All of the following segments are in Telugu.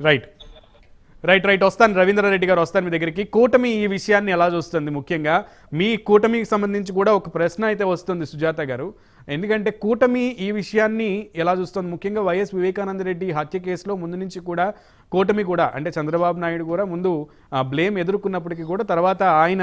రైట్ రైట్ రైట్ వస్తాను. రవీంద్రారెడ్డి గారు వస్తాను మీ దగ్గరికి. కూటమి ఈ విషయాన్ని ఎలా చూస్తుంది? ముఖ్యంగా మీ కూటమికి సంబంధించి కూడా ఒక ప్రశ్న అయితే వస్తుంది సుజాత గారు. ఎందుకంటే కూటమి ఈ విషయాన్ని ఎలా చూస్తుంది? ముఖ్యంగా వైఎస్ వివేకానంద రెడ్డి హత్య కేసులో ముందు నుంచి కూడా కూటమి కూడా అంటే చంద్రబాబు నాయుడు కూడా ముందు బ్లేమ్ ఎదుర్కొన్నప్పటికీ కూడా తర్వాత ఆయన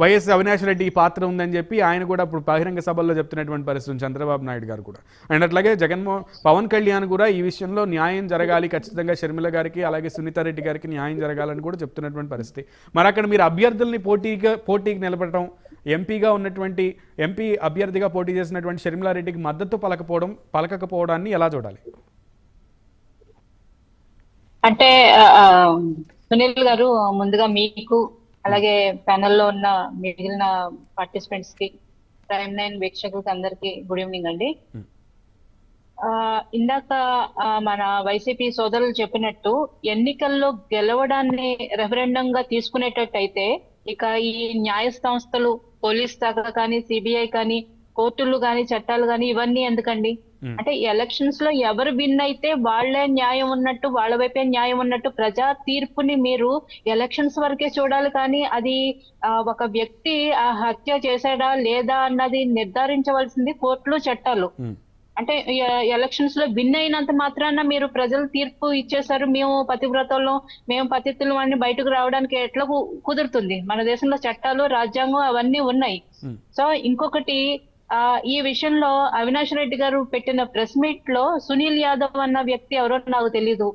వైఎస్ అవినాష్ రెడ్డి పాత్ర ఉందని చెప్పి ఆయన కూడా ఇప్పుడు బహిరంగ సభల్లో చెప్తున్నటువంటి పరిస్థితి చంద్రబాబు నాయుడు గారు కూడా. అండ్ అట్లాగే జగన్మోహన్ పవన్ కళ్యాణ్ కూడా ఈ విషయంలో న్యాయం జరగాలి ఖచ్చితంగా షర్మిల గారికి అలాగే సునీతారెడ్డి గారికి న్యాయం జరగాలని కూడా చెప్తున్నటువంటి పరిస్థితి. మరి అక్కడ మీరు అభ్యర్థుల్ని పోటీగా పోటీకి నిలబడటం ఎంపీగా ఉన్నటువంటి ఎంపీ అభ్యర్థిగా పోటీ చేసినటువంటి షర్మిలారెడ్డికి మద్దతు పలకపోవడం పలకకపోవడాన్ని ఎలా చూడాలి? అంటే సునీల్ గారు ముందుగా మీకు అలాగే ప్యానెల్లో ఉన్న మిగిలిన పార్టిసిపెంట్స్కి ప్రైమ్ నైన్ వీక్షకులకి అందరికి గుడ్ ఈవినింగ్ అండి Hmm. ఆ, ఇందాక మన వైసీపీ సోదరులు చెప్పినట్టు ఎన్నికల్లో గెలవడాన్ని రెఫరెండం గా తీసుకునేటట్టయితే ఇక ఈ న్యాయ సంస్థలు పోలీస్ శాఖ కానీ సిబిఐ కానీ కోర్టులు కానీ చట్టాలు కానీ ఇవన్నీ ఎందుకండి. అంటే ఎలక్షన్స్లో ఎవరు విన్ అయితే వాళ్ళే న్యాయం ఉన్నట్టు వాళ్ళ వైపే న్యాయం ఉన్నట్టు ప్రజా తీర్పుని మీరు ఎలక్షన్స్ వరకే చూడాలి. కానీ అది ఒక వ్యక్తి ఆ హత్య చేశాడా లేదా అన్నది నిర్ధారించవలసింది కోర్టులు చట్టాలు. అంటే ఎలక్షన్స్లో విన్ అయినంత మాత్రాన మీరు ప్రజలు తీర్పు ఇచ్చేసారు మేము పతివ్రతలు మేము పతితులు అని బయటకు రావడానికి ఎట్లా కుదురుతుంది? మన దేశంలో చట్టాలు రాజ్యాంగం అవన్నీ ఉన్నాయి. సో ఇంకొకటి ఈ విషయంలో అవినాష్ రెడ్డి గారు పెట్టిన ప్రెస్ మీట్లో సునీల్ యాదవ్ అన్న వ్యక్తి ఎవరో నాకు తెలీదు.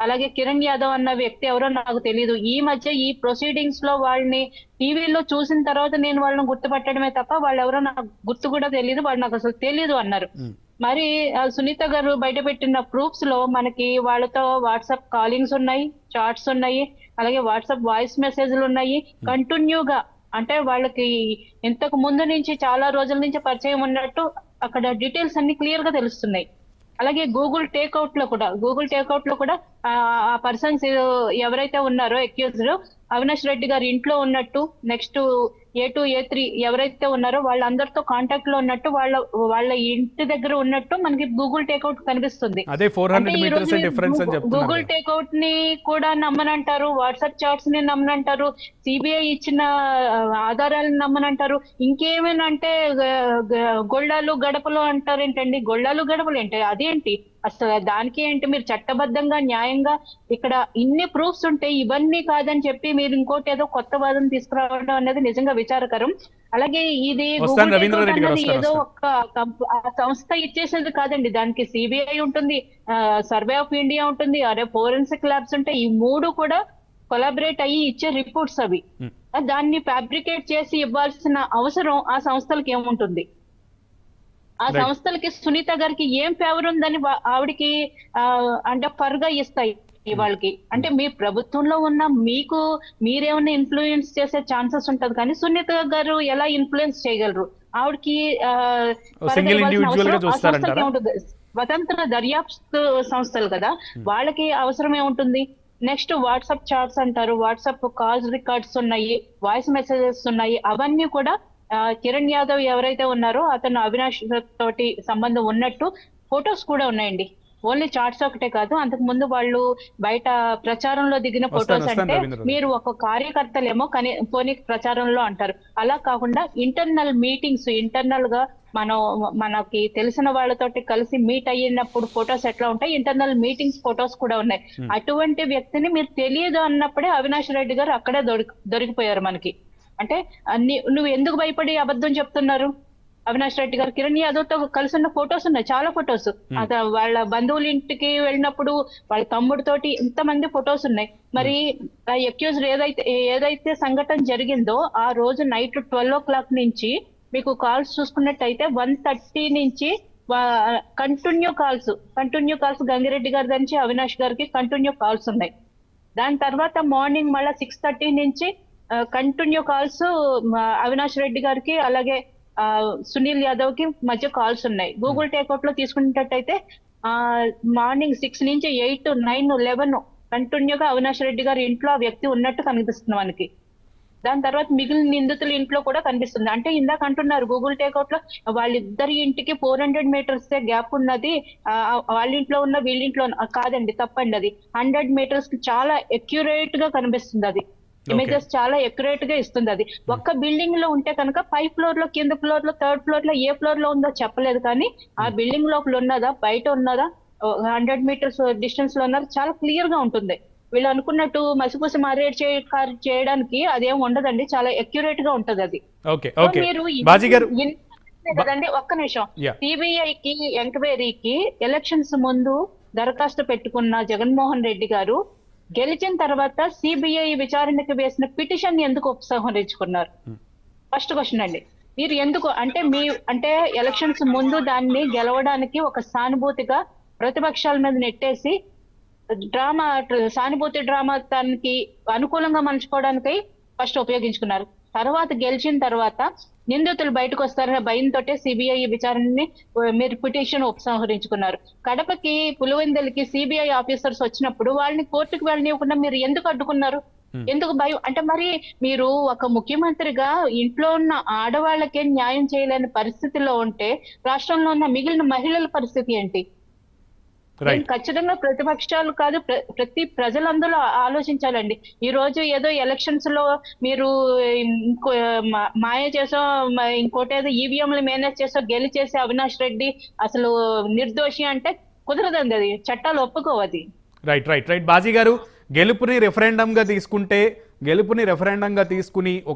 అలాగే కిరణ్ యాదవ్ అన్న వ్యక్తి ఎవరో నాకు తెలీదు. ఈ మధ్య ఈ ప్రొసీడింగ్స్లో వాళ్ళని టీవీలో చూసిన తర్వాత నేను వాళ్ళని గుర్తుపట్టడమే తప్ప వాళ్ళు ఎవరో నాకు గుర్తు కూడా తెలియదు వాళ్ళు నాకు అసలు తెలియదు అన్నారు. మరి ఆ, సునీత గారు బయట పెట్టిన ప్రూఫ్స్లో మనకి వాళ్ళతో వాట్సాప్ కాలింగ్స్ ఉన్నాయి చాట్స్ ఉన్నాయి అలాగే వాట్సాప్ వాయిస్ మెసేజ్లు ఉన్నాయి. కంటిన్యూగా అంటే వాళ్ళకి ఇంతకు ముందు నుంచి చాలా రోజుల నుంచి పరిచయం ఉన్నట్టు అక్కడ డీటెయిల్స్ అన్ని క్లియర్గా తెలుస్తున్నాయి. అలాగే గూగుల్ టేక్అవుట్లో కూడా గూగుల్ టేక్అవుట్లో కూడా ఆ పర్సన్స్ ఎవరైతే ఉన్నారో అక్యూజ్డ్ అవినాష్ రెడ్డి గారి ఇంట్లో ఉన్నట్టు next A two A three ఎవరైతే ఉన్నారో వాళ్ళందరితో కాంటాక్ట్లో ఉన్నట్టు వాళ్ళ వాళ్ళ ఇంటి దగ్గర ఉన్నట్టు మనకి గూగుల్ టేక్అవుట్ కనిపిస్తుంది. అదే ఫోర్ హండ్రెడ్ గూగుల్ టేక్అవుట్ని కూడా నమ్మనంటారు వాట్సాప్ చాట్స్ని నమ్మనంటారు సిబిఐ ఇచ్చిన ఆధారాలను నమ్మనంటారు. ఇంకేమైనా అంటే గ- గ- గొళ్ళాలు గడపలు అంటారేంటండి? గొళ్ళాలు గడపలు ఏంటి? అదేంటి? అసలు దానికి ఏంటి? మీరు చట్టబద్ధంగా న్యాయంగా ఇక్కడ ఇన్ని ప్రూఫ్స్ ఉంటే ఇవన్నీ కాదని చెప్పి మీరు ఇంకోటి ఏదో కొత్త వాదన తీసుకురావడం అనేది నిజంగా విచారకరం. అలాగే ఇది ఏదో. ఒక సంస్థ ఇచ్చేసేది కాదండి. దానికి సిబిఐ ఉంటుంది సర్వే ఆఫ్ ఇండియా ఉంటుంది అరే ఫోరెన్సిక్ ల్యాబ్స్ ఉంటాయి. ఈ మూడు కూడా కొలాబరేట్ అయ్యి ఇచ్చే రిపోర్ట్స్ అవి. దాన్ని ఫ్యాబ్రికేట్ చేసి ఇవ్వాల్సిన అవసరం ఆ సంస్థలకి ఏముంటుంది? ఆ. సంస్థలకి సునీత గారికి ఏం ఫేవర్ ఉందని ఆవిడకి అంటే ఫర్గా ఇస్తాయి వాళ్ళకి అంటే మీ ప్రభుత్వంలో ఉన్న మీకు మీరేమన్నా ఇన్ఫ్లుయెన్స్ చేసే ఛాన్సెస్ ఉంటది కానీ సునీత గారు ఎలా ఇన్ఫ్లుయెన్స్ చేయగలరు? ఆవిడకి? స్వతంత్ర దర్యాప్తు సంస్థలు కదా. వాళ్ళకి అవసరం ఏముంటుంది? నెక్స్ట్ వాట్సాప్ చాట్స్ అంటారు. వాట్సాప్ కాల్స్ రికార్డ్స్ ఉన్నాయి వాయిస్ మెసేజెస్ ఉన్నాయి. అవన్నీ కూడా కిరణ్ యాదవ్ ఎవరైతే ఉన్నారో అతను అవినాష్ తోటి సంబంధం ఉన్నట్టు ఫొటోస్ కూడా ఉన్నాయండి. ఓన్లీ చాట్స్ ఒకటే కాదు అంతకు ముందు వాళ్ళు బయట ప్రచారంలో దిగిన ఫొటోస్ అంటే. మీరు ఒక కార్యకర్తలేమో కని పోనీ ప్రచారంలో అంటారు. అలా కాకుండా ఇంటర్నల్ మీటింగ్స్ ఇంటర్నల్గా మనం మనకి తెలిసిన వాళ్ళతోటి కలిసి మీట్ అయినప్పుడు ఫొటోస్ ఎట్లా ఉంటాయి? ఇంటర్నల్ మీటింగ్స్ ఫొటోస్ కూడా ఉన్నాయి. అటువంటి వ్యక్తిని మీరు తెలియదు అన్నప్పుడే అవినాష్ రెడ్డి గారు అక్కడే దొరికి దొరికిపోయారు మనకి. అంటే అన్ని నువ్వు ఎందుకు భయపడి అబద్ధం చెప్తున్నారు? అవినాష్ రెడ్డి గారు కిరణ్ యాదవ్తో కలిసి ఉన్న ఫొటోస్ ఉన్నాయి చాలా ఫొటోస్. అత వాళ్ళ బంధువుల ఇంటికి వెళ్ళినప్పుడు వాళ్ళ తమ్ముడితోటి ఇంతమంది ఫొటోస్ ఉన్నాయి. మరి అక్యూజ్డ్ ఏదైతే ఏదైతే సంఘటన జరిగిందో ఆ రోజు నైట్ ట్వెల్వ్ ఓ క్లాక్ నుంచి మీకు కాల్స్ చూసుకున్నట్టయితే వన్ థర్టీ నుంచి continue calls continue calls Gangireddy గారి నుంచి అవినాష్ గారికి కంటిన్యూ కాల్స్ ఉన్నాయి. దాని తర్వాత మార్నింగ్ మళ్ళీ సిక్స్ థర్టీ నుంచి కంటిన్యూ కాల్స్ అవినాష్ రెడ్డి గారికి అలాగే ఆ, సునీల్ యాదవ్కి మధ్య కాల్స్ ఉన్నాయి. గూగుల్ టేక్అవుట్లో తీసుకున్నట్టయితే మార్నింగ్ సిక్స్ నుంచి ఎయిట్ నైన్ లెవెన్ కంటిన్యూగా అవినాష్ రెడ్డి గారి ఇంట్లో ఆ వ్యక్తి ఉన్నట్టు కనిపిస్తుంది మనకి. దాని తర్వాత మిగిలిన నిందితుల ఇంట్లో కూడా కనిపిస్తుంది. అంటే ఇందాక అంటున్నారు గూగుల్ టేక్అవుట్లో వాళ్ళిద్దరి ఇంటికి ఫోర్ హండ్రెడ్ మీటర్స్ గ్యాప్ ఉన్నది వాళ్ళ ఇంట్లో ఉన్న వీళ్ళ ఇంట్లో కాదండి తప్పండి అది. హండ్రెడ్ మీటర్స్కి చాలా అక్యురేట్గా కనిపిస్తుంది అది. ఇమేజెస్ చాలా ఎక్యురేట్గా ఇస్తుంది అది. ఒక్క బిల్డింగ్లో ఉంటే కనుక పై ఫ్లోర్లో కింద ఫ్లోర్లో థర్డ్ ఫ్లోర్లో ఏ ఫ్లోర్లో ఉందో చెప్పలేదు కానీ ఆ బిల్డింగ్ లోపల ఉన్నదా బయట ఉన్నదా హండ్రెడ్ మీటర్స్ డిస్టెన్స్లో ఉన్నదా చాలా క్లియర్గా ఉంటుంది. వీళ్ళు అనుకున్నట్టు మసిపూసి మారేడ్ చేయడానికి అదేం ఉండదండి చాలా ఎక్యురేట్గా ఉంటది అది. మీరు కదండి ఒక్క నిమిషం. Yeah. సిబిఐకి ఎంక్వైరీకి ఎలక్షన్స్ ముందు దరఖాస్తు పెట్టుకున్న జగన్మోహన్ రెడ్డి గారు గెలిచిన తర్వాత సిబిఐ విచారణకు వేసిన పిటిషన్ ఎందుకు ఉపసంహరించుకున్నారు? ఫస్ట్ క్వశ్చన్ అండి. మీరు ఎందుకు అంటే మీ అంటే ఎలక్షన్స్ ముందు దాన్ని గెలవడానికి ఒక సానుభూతిగా ప్రతిపక్షాల మీద నెట్టేసి డ్రామా సానుభూతి డ్రామా దానికి అనుకూలంగా మలుచుకోవడానికి ఫస్ట్ ఉపయోగించుకున్నారు. తర్వాత గెలిచిన తర్వాత నిందితులు బయటకు వస్తారనే భయంతో సిబిఐ విచారణని మీరు పిటిషన్ ఉపసంహరించుకున్నారు. కడపకి పులివెందులకి సిబిఐ ఆఫీసర్స్ వచ్చినప్పుడు వాళ్ళని కోర్టుకు వెళ్ళనివ్వకుండా మీరు ఎందుకు అడ్డుకున్నారు? ఎందుకు భయం? అంటే మరి మీరు ఒక ముఖ్యమంత్రిగా ఇంట్లో ఉన్న ఆడవాళ్ళకే న్యాయం చేయలేని పరిస్థితిలో ఉంటే రాష్ట్రంలో ఉన్న మిగిలిన మహిళల పరిస్థితి ఏంటి? ఖచ్చితంగా ప్రతిపక్షాలు కాదు ప్ర- ప్రతి ప్రజలందరూ ఆలోచించాలండి. ఈ రోజు ఏదో ఎలక్షన్స్లో మీరు మాయ చేసో మ- ఇంకోటి ఏదో ఈవీఎంలు మేనేజ్ చేసో గెలిచేసి అవినాష్ రెడ్డి అసలు నిర్దోషి అంటే కుదరదండి అది. చట్టాలు ఒప్పుకోవది రైట్ రైట్ రైట్ బాజీ గారు గెలుపుని రెఫరెండంగా తీసుకుంటే గెలుపుని రెఫరెండంగా తీసుకుని ఒక